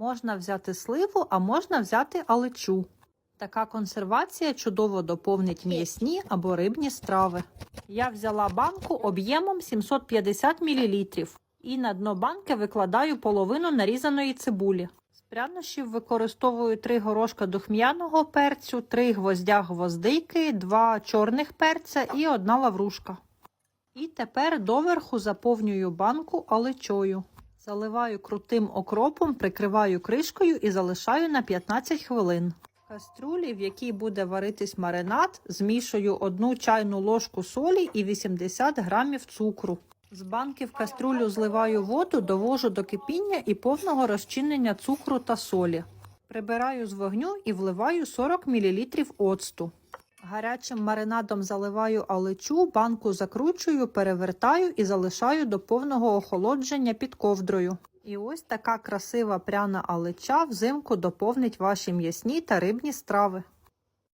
Можна взяти сливу, а можна взяти алечу. Така консервація чудово доповнить м'ясні або рибні страви. Я взяла банку об'ємом 750 мл і на дно банки викладаю половину нарізаної цибулі. З прянощів використовую 3 горошка духм'яного перцю, 3 гвоздя гвоздики, 2 чорних перця і 1 лаврушка. І тепер доверху заповнюю банку алечою. Заливаю крутим окропом, прикриваю кришкою і залишаю на 15 хвилин. В кастрюлі, в якій буде варитись маринад, змішую одну чайну ложку солі і 80 грамів цукру. З банки в кастрюлю зливаю воду, довожу до кипіння і повного розчинення цукру та солі. Прибираю з вогню і вливаю 40 мл оцту. Гарячим маринадом заливаю алечу, банку закручую, перевертаю і залишаю до повного охолодження під ковдрою. І ось така красива пряна алеча взимку доповнить ваші м'ясні та рибні страви.